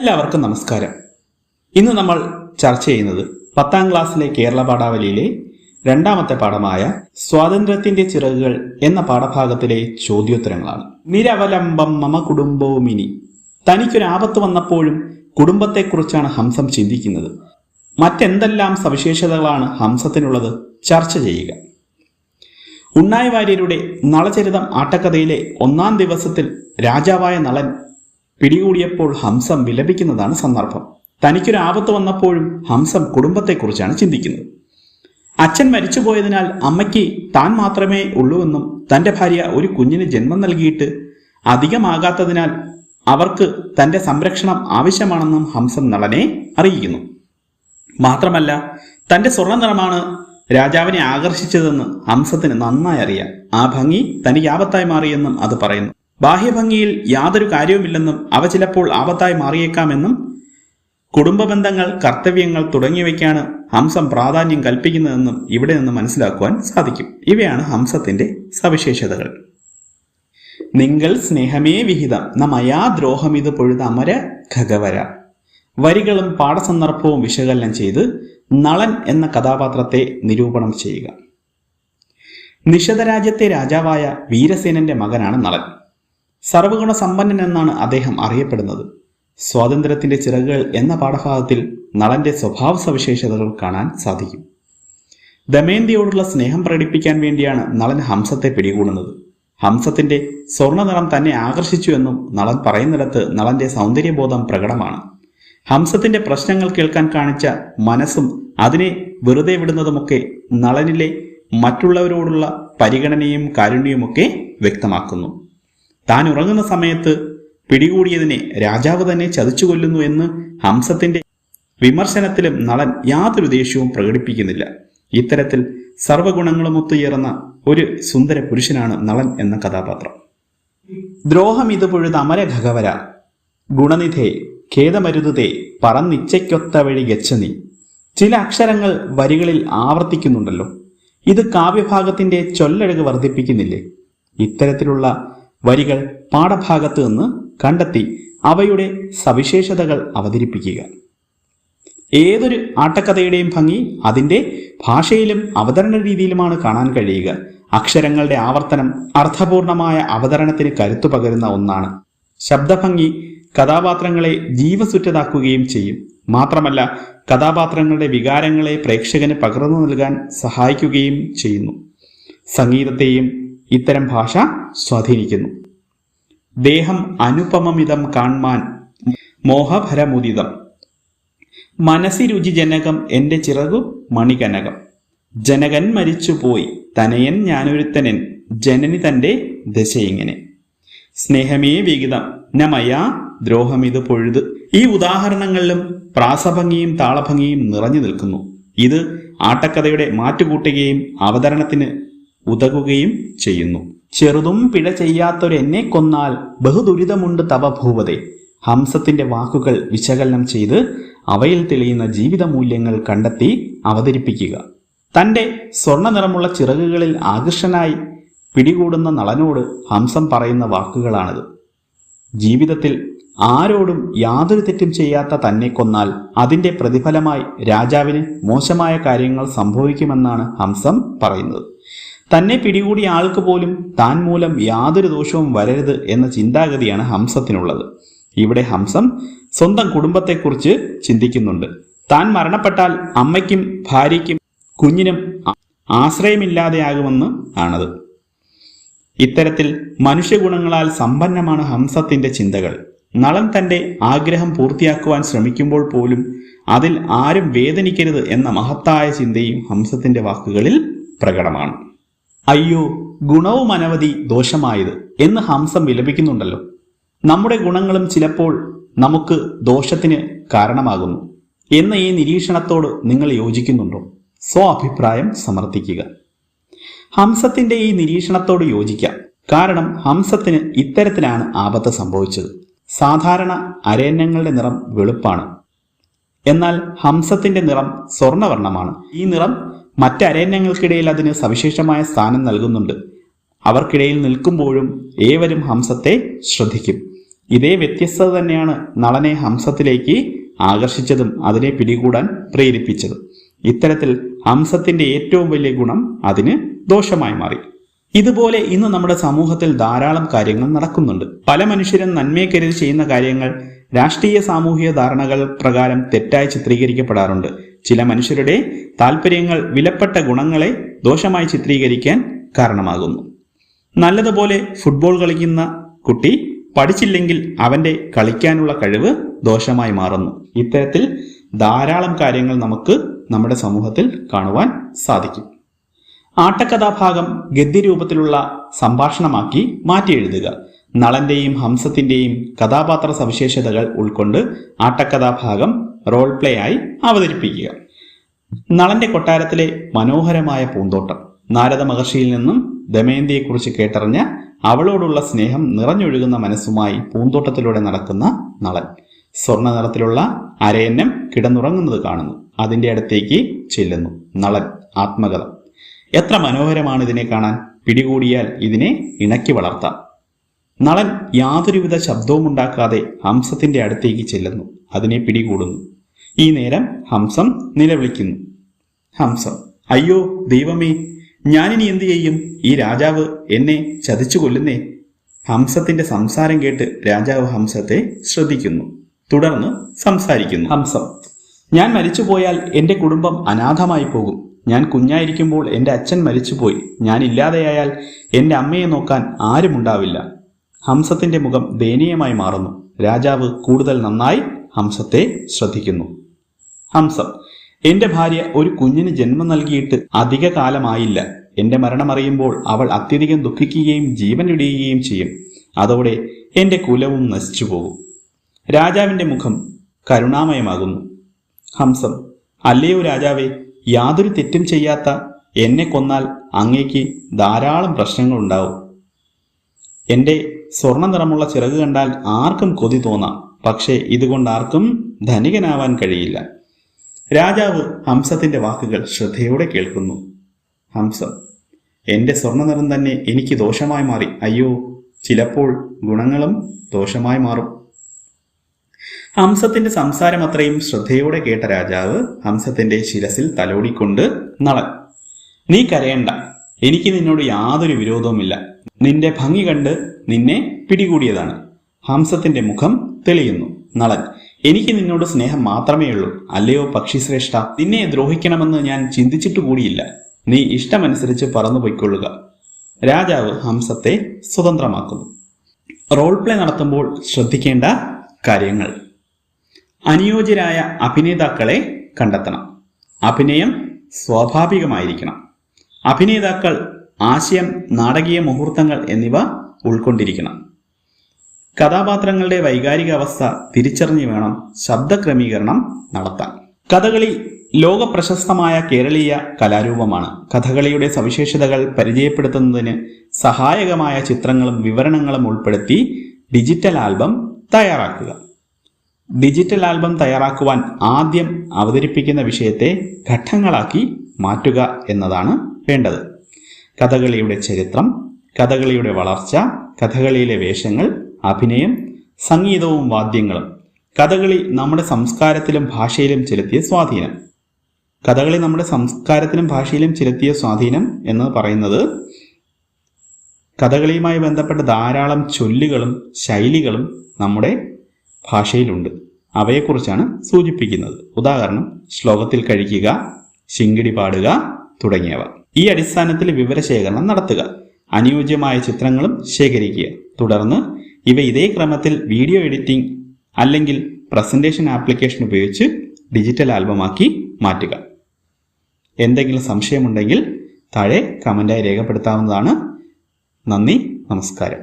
എല്ലാവർക്കും നമസ്കാരം. ഇന്ന് നമ്മൾ ചർച്ച ചെയ്യുന്നത് പത്താം ക്ലാസ്സിലെ കേരള പാഠാവലിയിലെ രണ്ടാമത്തെ പാഠമായ സ്വാതന്ത്ര്യത്തിന്റെ ചിറകുകൾ എന്ന പാഠഭാഗത്തിലെ ചോദ്യോത്തരങ്ങളാണ്. നിരവലംബം മമ കുടുംബവുമിനി. ഇനി തനിക്കൊരാപത്ത് വന്നപ്പോഴും കുടുംബത്തെക്കുറിച്ചാണ് ഹംസം ചിന്തിക്കുന്നത്. മറ്റെന്തെല്ലാം സവിശേഷതകളാണ് ഹംസത്തിനുള്ളത് ചർച്ച ചെയ്യുക. ഉണ്ണായി വാര്യരുടെ നളചരിതം ആട്ടക്കഥയിലെ ഒന്നാം ദിവസത്തിൽ രാജാവായ നളൻ പിടികൂടിയപ്പോൾ ഹംസം വിലപിക്കുന്നതാണ് സന്ദർഭം. തനിക്കൊരു ആപത്ത് വന്നപ്പോഴും ഹംസം കുടുംബത്തെക്കുറിച്ചാണ് ചിന്തിക്കുന്നത്. അച്ഛൻ മരിച്ചുപോയതിനാൽ അമ്മയ്ക്ക് താൻ മാത്രമേ ഉള്ളൂവെന്നും തന്റെ ഭാര്യ ഒരു കുഞ്ഞിന് ജന്മം നൽകിയിട്ട് അധികമാകാത്തതിനാൽ അവർക്ക് തന്റെ സംരക്ഷണം ആവശ്യമാണെന്നും ഹംസം നടനെ അറിയിക്കുന്നു. മാത്രമല്ല തന്റെ സ്വർണ നിറമാണ് രാജാവിനെ ആകർഷിച്ചതെന്ന് ഹംസത്തിന് നന്നായി അറിയാം. ആ ഭംഗി തനിക്ക് ആപത്തായി മാറിയെന്നും അത് പറയുന്നു. ബാഹ്യഭംഗിയിൽ യാതൊരു കാര്യവുമില്ലെന്നും അവ ചിലപ്പോൾ ആപത്തായി മാറിയേക്കാമെന്നും കുടുംബ ബന്ധങ്ങൾ കർത്തവ്യങ്ങൾ തുടങ്ങിയവയ്ക്കാണ് ഹംസം പ്രാധാന്യം കൽപ്പിക്കുന്നതെന്നും ഇവിടെ നിന്ന് മനസ്സിലാക്കുവാൻ സാധിക്കും. ഇവയാണ് ഹംസത്തിന്റെ സവിശേഷതകൾ. നിങ്ങൾ സ്നേഹമേ വിഹിതം നമയാ ദ്രോഹമിത് പൊഴുത അമര ഖഗവര. വരികളും പാഠസന്ദർഭവും വിശകലനം ചെയ്ത് നളൻ എന്ന കഥാപാത്രത്തെ നിരൂപണം ചെയ്യുക. നിഷധരാജ്യത്തെ രാജാവായ വീരസേനന്റെ മകനാണ് നളൻ. സർവഗുണ സമ്പന്നൻ എന്നാണ് അദ്ദേഹം അറിയപ്പെടുന്നത്. സ്വാതന്ത്ര്യത്തിന്റെ ചിറകുകൾ എന്ന പാഠഭാഗത്തിൽ നളന്റെ സ്വഭാവ സവിശേഷതകൾ കാണാൻ സാധിക്കും. ദമയന്തിയോടുള്ള സ്നേഹം പ്രകടിപ്പിക്കാൻ വേണ്ടിയാണ് നളൻ ഹംസത്തെ പിടികൂടുന്നത്. ഹംസത്തിന്റെ സ്വർണ നിറം തന്നെ ആകർഷിച്ചു എന്നും നളൻ പറയുന്നിടത്ത് നളന്റെ സൗന്ദര്യബോധം പ്രകടമാണ്. ഹംസത്തിന്റെ പ്രശ്നങ്ങൾ കേൾക്കാൻ കാണിച്ച മനസ്സും അതിനെ വെറുതെ വിടുന്നതുമൊക്കെ നളനിലെ മറ്റുള്ളവരോടുള്ള പരിഗണനയും കാരുണ്യവുമൊക്കെ വ്യക്തമാക്കുന്നു. താൻ ഉറങ്ങുന്ന സമയത്ത് പിടികൂടിയതിനെ രാജാവ് തന്നെ ചതിച്ചു കൊല്ലുന്നു എന്ന് ഹംസത്തിന്റെ വിമർശനത്തിലും നളൻ യാതൊരു ദേഷ്യവും പ്രകടിപ്പിക്കുന്നില്ല. ഇത്തരത്തിൽ സർവഗുണങ്ങളും ഒത്തുചേർന്ന ഒരു സുന്ദര പുരുഷനാണ് നളൻ എന്ന കഥാപാത്രം. ദ്രോഹം ഇത് അമര ഖഗവര ഗുണനിധേ ഖേദമരുതേ പറന്നിച്ചയ്ക്കൊത്ത വഴി ഗച്ഛനി ചില അക്ഷരങ്ങൾ വരികളിൽ ആവർത്തിക്കുന്നുണ്ടല്ലോ. ഇത് കാവ്യഭാഗത്തിന്റെ ചൊല്ലഴക് വർദ്ധിപ്പിക്കുന്നില്ലേ? ഇത്തരത്തിലുള്ള വരികൾ പാഠഭാഗത്ത് നിന്ന് കണ്ടെത്തി അവയുടെ സവിശേഷതകൾ അവതരിപ്പിക്കുക. ഏതൊരു ആട്ടക്കഥയുടെയും ഭംഗി അതിന്റെ ഭാഷയിലും അവതരണ രീതിയിലുമാണ് കാണാൻ കഴിയുക. അക്ഷരങ്ങളുടെ ആവർത്തനം അർത്ഥപൂർണമായ അവതരണത്തിന് കരുത്തു പകരുന്ന ഒന്നാണ്. ശബ്ദഭംഗി കഥാപാത്രങ്ങളെ ജീവസുറ്റതാക്കുകയും ചെയ്യും. മാത്രമല്ല കഥാപാത്രങ്ങളുടെ വികാരങ്ങളെ പ്രേക്ഷകന് പകർന്നു നൽകാൻ സഹായിക്കുകയും ചെയ്യുന്നു. സംഗീതത്തെയും ഇത്തരം ഭാഷ സ്വാധീനിക്കുന്നു. ദേഹം അനുപമമിതം കാൺമാൻ മോഹഭരമുദിതം. മനസ്സിരുചിജനകം എന്റെ ചിറകു മണികനകം. ജനകൻ മരിച്ചുപോയി തനയൻ ഞാനൊരുത്തനൻ ജനനി തന്റെ ദശയിങ്ങനെ. സ്നേഹമേ വിഹിതം നമയാ ദ്രോഹമിത് പൊഴുത്. ഈ ഉദാഹരണങ്ങളിലും പ്രാസഭംഗിയും താളഭംഗിയും നിറഞ്ഞു നിൽക്കുന്നു. ഇത് ആട്ടക്കഥയുടെ മാറ്റുകൂട്ടുകയും അവതരണത്തിന് ഉതകുകയും ചെയ്യുന്നു. ചെറുതും പിഴ ചെയ്യാത്തൊരു എന്നെ കൊന്നാൽ ബഹുദുരിതമുണ്ട് തവ ഭൂവതെ ഹംസത്തിന്റെ വാക്കുകൾ വിശകലനം ചെയ്ത് അവയിൽ തെളിയുന്ന ജീവിത മൂല്യങ്ങൾ കണ്ടെത്തി അവതരിപ്പിക്കുക. തന്റെ സ്വർണ നിറമുള്ള ചിറകുകളിൽ ആകർഷനായി പിടികൂടുന്ന നളനോട് ഹംസം പറയുന്ന വാക്കുകളാണിത്. ജീവിതത്തിൽ ആരോടും യാതൊരു തെറ്റും ചെയ്യാത്ത തന്നെ കൊന്നാൽ അതിന്റെ പ്രതിഫലമായി രാജാവിന് മോശമായ കാര്യങ്ങൾ സംഭവിക്കുമെന്നാണ് ഹംസം പറയുന്നത്. തന്നെ പിടികൂടിയ ആൾക്ക് പോലും താൻ മൂലം യാതൊരു ദോഷവും വരരുത് എന്ന ചിന്താഗതിയാണ് ഹംസത്തിനുള്ളത്. ഇവിടെ ഹംസം സ്വന്തം കുടുംബത്തെക്കുറിച്ച് ചിന്തിക്കുന്നുണ്ട്. താൻ മരണപ്പെട്ടാൽ അമ്മയ്ക്കും ഭാര്യയ്ക്കും കുഞ്ഞിനും ആശ്രയമില്ലാതെയാകുമെന്ന് ആണത്. ഇത്തരത്തിൽ മനുഷ്യഗുണങ്ങളാൽ സമ്പന്നമാണ് ഹംസത്തിന്റെ ചിന്തകൾ. നളൻ തന്റെ ആഗ്രഹം പൂർത്തിയാക്കുവാൻ ശ്രമിക്കുമ്പോൾ പോലും അതിൽ ആരും വേദനിക്കരുത് എന്ന മഹത്തായ ചിന്തയും ഹംസത്തിന്റെ വാക്കുകളിൽ പ്രകടമാണ്. അയ്യോ ഗുണവും അനവധി ദോഷമായത് എന്ന് ഹംസം വിലപിക്കുന്നുണ്ടല്ലോ. നമ്മുടെ ഗുണങ്ങളും ചിലപ്പോൾ നമുക്ക് ദോഷത്തിന് കാരണമാകുന്നു എന്ന ഈ നിരീക്ഷണത്തോട് നിങ്ങൾ യോജിക്കുന്നുണ്ടോ? സ്വ അഭിപ്രായം സമർത്ഥിക്കുക. ഹംസത്തിന്റെ ഈ നിരീക്ഷണത്തോട് യോജിക്കാം. കാരണം ഹംസത്തിന് ഇത്തരത്തിലാണ് ആപത്ത് സംഭവിച്ചത്. സാധാരണ അരേന്യങ്ങളുടെ നിറം വെളുപ്പാണ്. എന്നാൽ ഹംസത്തിന്റെ നിറം സ്വർണവർണമാണ്. ഈ നിറം മറ്റ് അരണ്യങ്ങൾക്കിടയിൽ അതിന് സവിശേഷമായ സ്ഥാനം നൽകുന്നുണ്ട്. അവർക്കിടയിൽ നിൽക്കുമ്പോഴും ഏവരും ഹംസത്തെ ശ്രദ്ധിക്കും. ഇതേ വ്യത്യസ്തത തന്നെയാണ് നളനെ ഹംസത്തിലേക്ക് ആകർഷിച്ചതും അതിനെ പിടികൂടാൻ പ്രേരിപ്പിച്ചതും. ഇത്തരത്തിൽ ഹംസത്തിന്റെ ഏറ്റവും വലിയ ഗുണം അതിന് ദോഷമായി മാറി. ഇതുപോലെ ഇന്ന് നമ്മുടെ സമൂഹത്തിൽ ധാരാളം കാര്യങ്ങൾ നടക്കുന്നുണ്ട്. പല മനുഷ്യരും നന്മയെ കരുതി ചെയ്യുന്ന കാര്യങ്ങൾ രാഷ്ട്രീയ സാമൂഹിക ധാരണകൾ പ്രകാരം തെറ്റായി ചിത്രീകരിക്കപ്പെടാറുണ്ട്. ചില മനുഷ്യരുടെ താല്പര്യങ്ങൾ വിലപ്പെട്ട ഗുണങ്ങളെ ദോഷമായി ചിത്രീകരിക്കാൻ കാരണമാകുന്നു. നല്ലതുപോലെ ഫുട്ബോൾ കളിക്കുന്ന കുട്ടി പഠിച്ചില്ലെങ്കിൽ അവന്റെ കളിക്കാനുള്ള കഴിവ് ദോഷമായി മാറുന്നു. ഇത്തരത്തിൽ ധാരാളം കാര്യങ്ങൾ നമുക്ക് നമ്മുടെ സമൂഹത്തിൽ കാണുവാൻ സാധിക്കും. ആട്ടക്കഥാഭാഗം ഗദ്യരൂപത്തിലുള്ള സംഭാഷണമാക്കി മാറ്റി എഴുതുക. നളന്റെയും ഹംസത്തിന്റെയും കഥാപാത്ര സവിശേഷതകൾ ഉൾക്കൊണ്ട് ആട്ടക്കഥാഭാഗം റോൾ പ്ലേ ആയി അവതരിപ്പിക്കുക. നളന്റെ കൊട്ടാരത്തിലെ മനോഹരമായ പൂന്തോട്ടം. നാരദ മഹർഷിയിൽ നിന്നും ദമയന്തിയെക്കുറിച്ച് കേട്ടറിഞ്ഞ അവളോടുള്ള സ്നേഹം നിറഞ്ഞൊഴുകുന്ന മനസ്സുമായി പൂന്തോട്ടത്തിലൂടെ നടക്കുന്ന നളൻ. സ്വർണ നിറത്തിലുള്ള അരയന്നം കിടന്നുറങ്ങുന്നത് കാണുന്നു. അതിന്റെ അടുത്തേക്ക് ചെല്ലുന്നു നളൻ ആത്മകഥ. എത്ര മനോഹരമാണ് ഇതിനെ കാണാൻ. പിടികൂടിയാൽ ഇതിനെ ഇണക്കി വളർത്താം. നളൻ യാതൊരുവിധ ശബ്ദവും ഉണ്ടാക്കാതെ ഹംസത്തിന്റെ അടുത്തേക്ക് ചെല്ലുന്നു. അതിനെ പിടികൂടുന്നു. ഈ നേരം ഹംസം നിലവിളിക്കുന്നു. ഹംസം അയ്യോ ദൈവമേ ഞാനിനി എന്തു ചെയ്യും? ഈ രാജാവ് എന്നെ ചതിച്ചു കൊല്ലുന്നേ. ഹംസത്തിന്റെ സംസാരം കേട്ട് രാജാവ് ഹംസത്തെ ശ്രദ്ധിക്കുന്നു. തുടർന്ന് സംസാരിക്കുന്നു. ഹംസം ഞാൻ മരിച്ചുപോയാൽ എന്റെ കുടുംബം അനാഥമായി പോകും. ഞാൻ കുഞ്ഞായിരിക്കുമ്പോൾ എന്റെ അച്ഛൻ മരിച്ചുപോയി. ഞാൻ ഇല്ലാതെയായാൽ എന്റെ അമ്മയെ നോക്കാൻ ആരുമുണ്ടാവില്ല. ഹംസത്തിന്റെ മുഖം ദയനീയമായി മാറുന്നു. രാജാവ് കൂടുതൽ നന്നായി ഹംസത്തെ ശ്രദ്ധിക്കുന്നു. ഹംസം എന്റെ ഭാര്യ ഒരു കുഞ്ഞിന് ജന്മം നൽകിയിട്ട് അധിക കാലമായില്ല. എന്റെ മരണമറിയുമ്പോൾ അവൾ അത്യധികം ദുഃഖിക്കുകയും ജീവൻ ഇടിയുകയും ചെയ്യും. അതോടെ എന്റെ കുലവും നശിച്ചു പോകും. രാജാവിന്റെ മുഖം കരുണാമയമാകുന്നു. ഹംസം അല്ലയോ രാജാവേ യാതൊരു തെറ്റും ചെയ്യാത്ത എന്നെ കൊന്നാൽ അങ്ങേക്ക് ധാരാളം പ്രശ്നങ്ങൾ ഉണ്ടാവും എന്റെ സ്വർണ നിറമുള്ള ചിറക് കണ്ടാൽ ആർക്കും കൊതി തോന്നാം. പക്ഷേ ഇതുകൊണ്ട് ആർക്കും ധനികനാവാൻ കഴിയില്ല. രാജാവ് ഹംസത്തിന്റെ വാക്കുകൾ ശ്രദ്ധയോടെ കേൾക്കുന്നു. ഹംസം എന്റെ സ്വർണ നിറം തന്നെ എനിക്ക് ദോഷമായി മാറി. അയ്യോ ചിലപ്പോൾ ഗുണങ്ങളും ദോഷമായി മാറും. ഹംസത്തിന്റെ സംസാരം അത്രയും ശ്രദ്ധയോടെ കേട്ട രാജാവ് ഹംസത്തിന്റെ ശിരസിൽ തലോടിക്കൊണ്ട് നളൻ നീ കരയണ്ട. എനിക്ക് നിന്നോട് യാതൊരു വിരോധവുമില്ല. നിന്റെ ഭംഗി കണ്ട് നിന്നെ പിടികൂടിയതാണ്. ഹംസത്തിന്റെ മുഖം തെളിയുന്നു. നളൻ എനിക്ക് നിന്നോട് സ്നേഹം മാത്രമേ ഉള്ളൂ. അല്ലയോ പക്ഷിശ്രേഷ്ഠ നിന്നെ ദ്രോഹിക്കണമെന്ന് ഞാൻ ചിന്തിച്ചിട്ടു കൂടിയില്ല. നീ ഇഷ്ടമനുസരിച്ച് പറന്നു രാജാവ് ഹംസത്തെ സ്വതന്ത്രമാക്കുന്നു. റോൾ പ്ലേ നടത്തുമ്പോൾ ശ്രദ്ധിക്കേണ്ട കാര്യങ്ങൾ. അനുയോജ്യരായ അഭിനേതാക്കളെ കണ്ടെത്തണം. അഭിനയം സ്വാഭാവികമായിരിക്കണം. അഭിനേതാക്കൾ ആശയം നാടകീയ മുഹൂർത്തങ്ങൾ എന്നിവ ഉൾക്കൊണ്ടിരിക്കണം. കഥാപാത്രങ്ങളുടെ വൈകാരിക അവസ്ഥ തിരിച്ചറിഞ്ഞു വേണം ശബ്ദ ക്രമീകരണം നടത്താൻ. കഥകളി ലോക പ്രശസ്തമായ കേരളീയ കലാരൂപമാണ്. കഥകളിയുടെ സവിശേഷതകൾ പരിചയപ്പെടുത്തുന്നതിന് സഹായകമായ ചിത്രങ്ങളും വിവരണങ്ങളും ഉൾപ്പെടുത്തി ഡിജിറ്റൽ ആൽബം തയ്യാറാക്കുക. ഡിജിറ്റൽ ആൽബം തയ്യാറാക്കുവാൻ ആദ്യം അവതരിപ്പിക്കുന്ന വിഷയത്തെ ഘട്ടങ്ങളാക്കി മാറ്റുക എന്നതാണ് വേണ്ടത്. കഥകളിയുടെ ചരിത്രം കഥകളിയുടെ വളർച്ച കഥകളിയിലെ വേഷങ്ങൾ അഭിനയം സംഗീതവും വാദ്യങ്ങളും കഥകളി നമ്മുടെ സംസ്കാരത്തിലും ഭാഷയിലും ചെലുത്തിയ സ്വാധീനം. കഥകളി നമ്മുടെ സംസ്കാരത്തിലും ഭാഷയിലും ചെലുത്തിയ സ്വാധീനം എന്ന് പറയുന്നത് കഥകളിയുമായി ബന്ധപ്പെട്ട ധാരാളം ചൊല്ലുകളും ശൈലികളും നമ്മുടെ ഭാഷയിലുണ്ട്. അവയെക്കുറിച്ചാണ് സൂചിപ്പിക്കുന്നത്. ഉദാഹരണം ശ്ലോകത്തിൽ കഴിക്കുക ശിങ്കിടി പാടുക തുടങ്ങിയവ. ഈ അടിസ്ഥാനത്തിൽ വിവരശേഖരണം നടത്തുക. അനുയോജ്യമായ ചിത്രങ്ങളും ശേഖരിക്കുക. തുടർന്ന് ഇവ ഇതേ ക്രമത്തിൽ വീഡിയോ എഡിറ്റിംഗ് അല്ലെങ്കിൽ പ്രസന്റേഷൻ ആപ്ലിക്കേഷൻ ഉപയോഗിച്ച് ഡിജിറ്റൽ ആൽബമാക്കി മാറ്റുക. എന്തെങ്കിലും സംശയമുണ്ടെങ്കിൽ താഴെ കമന്റായി രേഖപ്പെടുത്താവുന്നതാണ്. നന്ദി നമസ്കാരം.